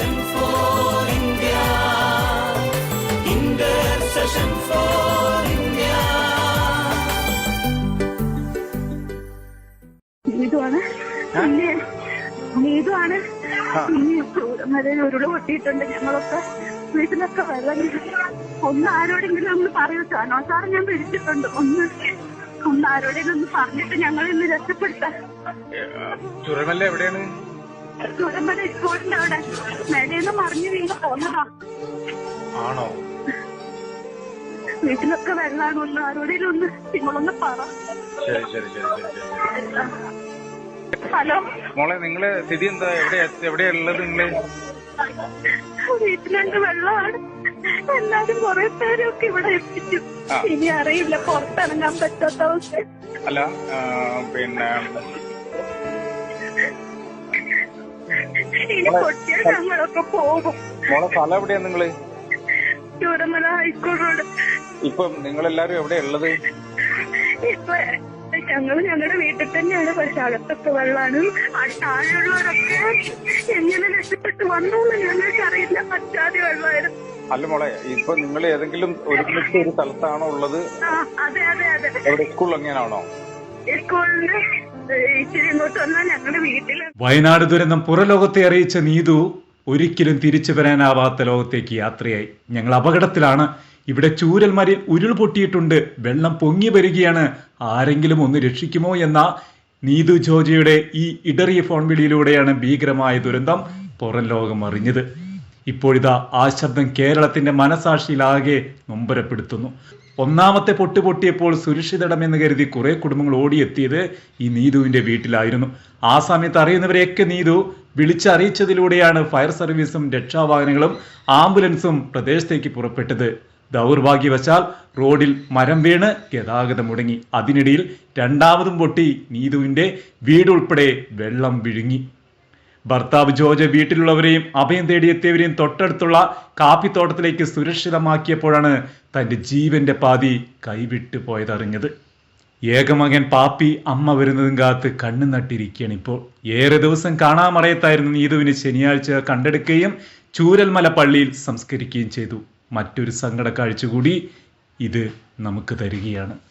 Intercession for India. Intercession for India. നീതുവാണ് പിന്നെ നീതുവാണ് ഇനി ചൂരമലയിൽ ഉരുൾ പൊട്ടിയിട്ടുണ്ട്. ഞങ്ങളൊക്കെ വീട്ടിലൊക്കെ വെള്ളം. ഒന്ന് ആരോടെങ്കിലും ഒന്ന് പറയൂ സാനോ ഞാൻ പിടിച്ചിട്ടുണ്ട് ഒന്ന് ഒന്ന് ആരോടെങ്കിലും ഒന്ന് പറഞ്ഞിട്ട് ഞങ്ങൾ ഇന്ന് രക്ഷപ്പെടുത്താം ചുരമല്ല എവിടെയാണ്? ചൂരമല സ്കൂളിന്റെ അവിടെ. മേടേന്ന് മറിഞ്ഞു വീണ് പോന്നതാ. ആണോ? വീട്ടിലൊക്കെ ഒന്ന് ആരോടെങ്കിലും ഒന്ന് നിങ്ങളൊന്ന് പറ. ശരി ശരി ശരി ശരി ഹലോ? മോളെ നിങ്ങൾ സ്ഥിതി എന്താ? എവിടെ എവിടെയാ ഉള്ളത് നിങ്ങൾ? വീട്ടിലുണ്ട് വെള്ളമാണ്. എല്ലാരും കുറെ പേരൊക്കെ ഇവിടെ എത്തിച്ചു. ഇനി അറിയില്ല പുറത്തിറങ്ങാൻ പറ്റാത്ത അവസ്ഥ. അല്ല പിന്നെ ഞങ്ങളൊക്കെ പോകും. മോളെ സ്ഥലം എവിടെയാ നിങ്ങൾ? Chooramala high school road. ഇപ്പം നിങ്ങളെല്ലാരും എവിടെയാ ഉള്ളത്? ഇപ്പൊ ഞങ്ങൾ ഞങ്ങളുടെ വീട്ടിൽ തന്നെയാണ് പക്ഷെ അകത്തൊക്കെ വെള്ളമാണ് ആ താഴെയുള്ളവരൊക്കെ എങ്ങനെ രക്ഷപ്പെട്ട്? വന്നു എന്ന് ഞങ്ങൾക്ക് അറിയില്ല. പറ്റാതെ വെള്ളമായിരുന്നു. അല്ല മോളെ ഇപ്പൊ നിങ്ങൾ ഏതെങ്കിലും ഒരുമിച്ച് ഒരു സ്ഥലത്താണോ ഉള്ളത്? അതെ അതെ അതെ. എവിടെ? സ്കൂൾ എങ്ങനെയാണോ സ്കൂളിന് വയനാട് ദുരന്തം പുറലോകത്തെ അറിയിച്ച നീതു ഒരിക്കലും തിരിച്ചു വരാനാവാത്ത ലോകത്തേക്ക് യാത്രയായി. ഞങ്ങൾ അപകടത്തിലാണ്. ഇവിടെ ചൂരൽമലയിൽ ഉരുൾ പൊട്ടിയിട്ടുണ്ട്. വെള്ളം പൊങ്ങി വരികയാണ്. ആരെങ്കിലും ഒന്ന് രക്ഷിക്കുമോ എന്ന നീതു ജോജിയുടെ ഈ ഇടറിയ ഫോൺ വിളിയിലൂടെയാണ് ഭീകരമായ ദുരന്തം പുറം ലോകം അറിഞ്ഞത്. ഇപ്പോഴിതാ ആ ശബ്ദം കേരളത്തിന്റെ മനസാക്ഷിയിലാകെ നൊമ്പരപ്പെടുത്തുന്നു. ഒന്നാമത്തെ പൊട്ട് പൊട്ടിയപ്പോൾ സുരക്ഷിതടമെന്ന് കരുതി കുറെ കുടുംബങ്ങൾ ഓടിയെത്തിയത് ഈ നീതുവിന്റെ വീട്ടിലായിരുന്നു. ആ സമയത്ത് അറിയുന്നവരെയൊക്കെ നീതു വിളിച്ചറിയിച്ചതിലൂടെയാണ് ഫയർ സർവീസും രക്ഷാവാഹനങ്ങളും ആംബുലൻസും പ്രദേശത്തേക്ക് പുറപ്പെട്ടത്. ദൗർഭാഗ്യവശാൽ റോഡിൽ മരം വീണ് ഗതാഗതം മുടങ്ങി. അതിനിടയിൽ രണ്ടാമതും പൊട്ടി നീതുവിന്റെ വീടുൾപ്പെടെ വെള്ളം വിഴുങ്ങി. ഭർത്താവ് ജോർജ് വീട്ടിലുള്ളവരെയും അഭയം തേടിയെത്തിയവരെയും തൊട്ടടുത്തുള്ള കാപ്പിത്തോട്ടത്തിലേക്ക് സുരക്ഷിതമാക്കിയപ്പോഴാണ് തന്റെ ജീവന്റെ പാതി കൈവിട്ടു പോയതറിഞ്ഞത് ഏകമകൻ പാപ്പി അമ്മ വരുന്നതും കാത്ത് കണ്ണു നട്ടിരിക്കുകയാണ് ഇപ്പോൾ. ഏറെ ദിവസം കാണാമറയത്തായിരുന്നു നീതുവിന് ശനിയാഴ്ച കണ്ടെടുക്കുകയും ചൂരൽമല പള്ളിയിൽ സംസ്കരിക്കുകയും ചെയ്തു. മറ്റൊരു സങ്കട കാഴ്ച കൂടി ഇത് നമുക്ക് തരികയാണ്.